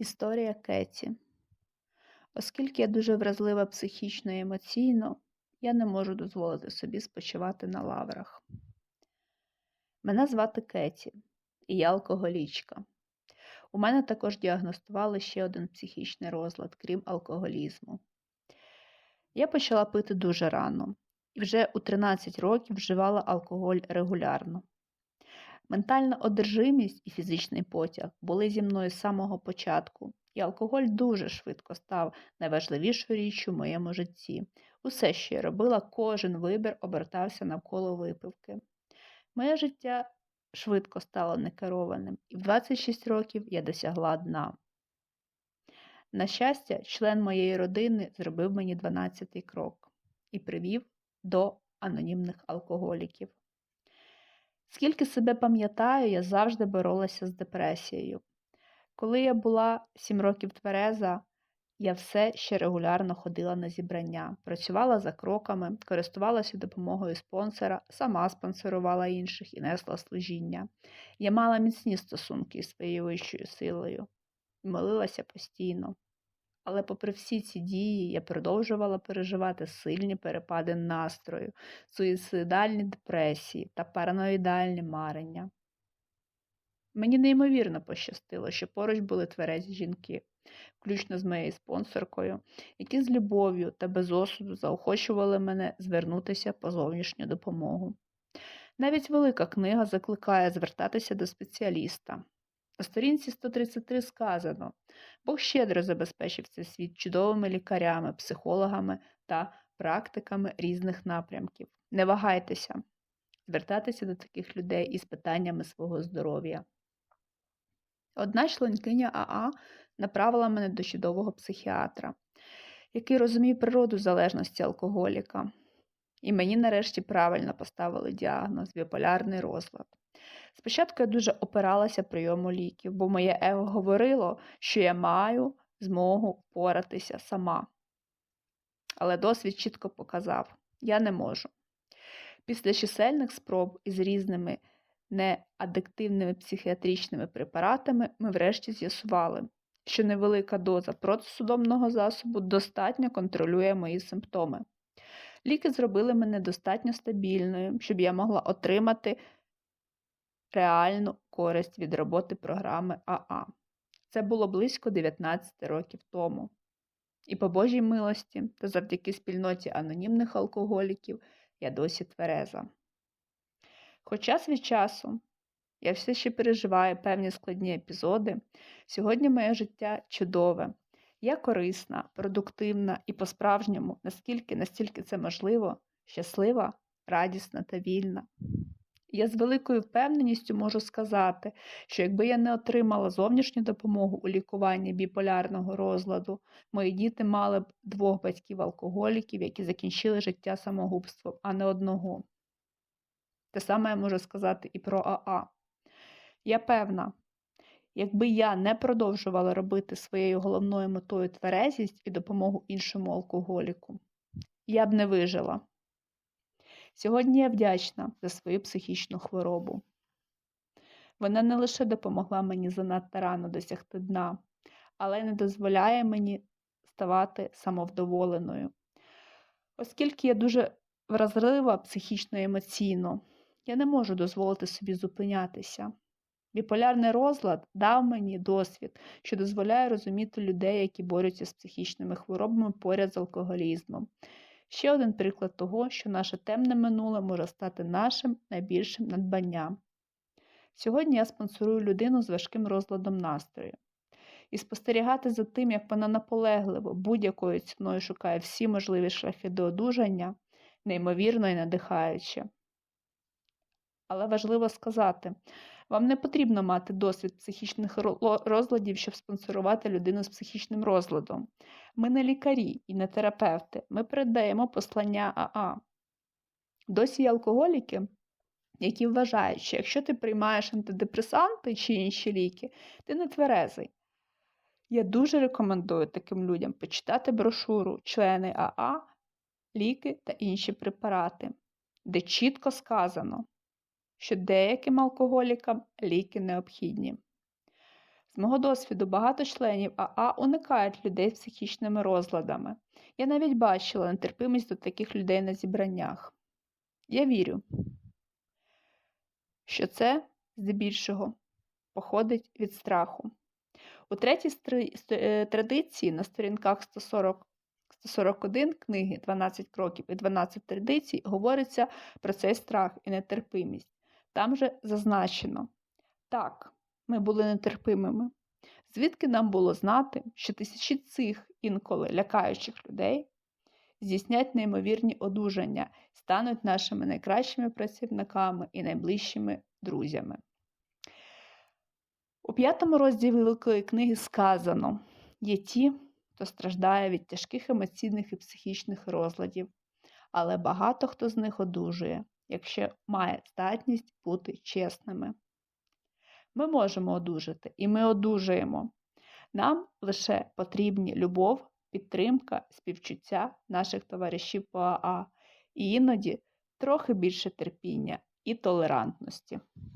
Історія Кеті. Оскільки я дуже вразлива психічно і емоційно, я не можу дозволити собі спочивати на лаврах. Мене звати Кеті, і я алкоголічка. У мене також діагностували ще один психічний розлад, крім алкоголізму. Я почала пити дуже рано і вже у 13 років вживала алкоголь регулярно. Ментальна одержимість і фізичний потяг були зі мною з самого початку, і алкоголь дуже швидко став найважливішою річчю в моєму житті. Усе, що я робила, кожен вибір обертався навколо випивки. Моє життя швидко стало некерованим, і в 26 років я досягла дна. На щастя, член моєї родини зробив мені 12-й крок і привів до анонімних алкоголіків. Скільки себе пам'ятаю, я завжди боролася з депресією. Коли я була 7 років твереза, я все ще регулярно ходила на зібрання, працювала за кроками, користувалася допомогою спонсора, сама спонсорувала інших і несла служіння. Я мала міцні стосунки з своєю вищою силою і молилася постійно. Але, попри всі ці дії, я продовжувала переживати сильні перепади настрою, суїцидальні депресії та параноїдальні марення. Мені неймовірно пощастило, що поруч були тверезі жінки, включно з моєю спонсоркою, які з любов'ю та без осуду заохочували мене звернутися по зовнішню допомогу. Навіть велика книга закликає звертатися до спеціаліста. На сторінці 133 сказано Бог щедро забезпечив цей світ чудовими лікарями, психологами та практиками різних напрямків. Не вагайтеся звертатися до таких людей із питаннями свого здоров'я. Одна членкиня АА направила мене до чудового психіатра, який розумів природу залежності алкоголіка. І мені нарешті правильно поставили діагноз біполярний розлад. Спочатку я дуже опиралася прийому ліків, бо моє его говорило, що я маю змогу впоратися сама. Але досвід чітко показав, я не можу. Після чисельних спроб із різними неадиктивними психіатричними препаратами ми врешті з'ясували, що невелика доза протисудомного засобу достатньо контролює мої симптоми. Ліки зробили мене достатньо стабільною, щоб я могла отримати реальну користь від роботи програми АА. Це було близько 19 років тому. І по Божій милості та завдяки спільноті анонімних алкоголіків я досі твереза. Хоч час від часу я все ще переживаю певні складні епізоди, сьогодні моє життя чудове, я корисна, продуктивна і по-справжньому, наскільки настільки це можливо, щаслива, радісна та вільна. Я з великою впевненістю можу сказати, що якби я не отримала зовнішню допомогу у лікуванні біполярного розладу, мої діти мали б двох батьків-алкоголіків, які закінчили життя самогубством, а не одного. Те саме я можу сказати і про АА. Я певна, якби я не продовжувала робити своєю головною метою тверезість і допомогу іншому алкоголіку, я б не вижила. Сьогодні я вдячна за свою психічну хворобу. Вона не лише допомогла мені занадто рано досягти дна, але й не дозволяє мені ставати самовдоволеною. Оскільки я дуже вразлива психічно і емоційно, я не можу дозволити собі зупинятися. Біполярний розлад дав мені досвід, що дозволяє розуміти людей, які борються з психічними хворобами поряд з алкоголізмом. Ще один приклад того, що наше темне минуле може стати нашим найбільшим надбанням. Сьогодні я спонсорую людину з важким розладом настрою. І спостерігати за тим, як вона наполегливо будь-якою ціною шукає всі можливі шляхи до одужання, неймовірно і надихаюче. Але важливо сказати, вам не потрібно мати досвід психічних розладів, щоб спонсорувати людину з психічним розладом. Ми не лікарі і не терапевти, ми передаємо послання АА. Досі є алкоголіки, які вважають, що якщо ти приймаєш антидепресанти чи інші ліки, ти не тверезий. Я дуже рекомендую таким людям почитати брошуру члени АА, ліки та інші препарати, де чітко сказано що деяким алкоголікам ліки необхідні. З мого досвіду багато членів АА уникають людей з психічними розладами. Я навіть бачила нетерпимість до таких людей на зібраннях. Я вірю, що це здебільшого походить від страху. У третій е, традиції на сторінках 140 141 книги 12 кроків і 12 традицій говориться про цей страх і нетерпимість. Там же зазначено: так, ми були нетерпимими. Звідки нам було знати, що тисячі цих інколи лякаючих людей здійснять неймовірні одужання, стануть нашими найкращими працівниками і найближчими друзями. У п'ятому розділі Великої книги сказано: є ті, хто страждає від тяжких емоційних і психічних розладів, але багато хто з них одужує, якщо має здатність бути чесними. Ми можемо одужати, і ми одужуємо. Нам лише потрібні любов, підтримка, співчуття наших товаришів по АА і іноді трохи більше терпіння і толерантності.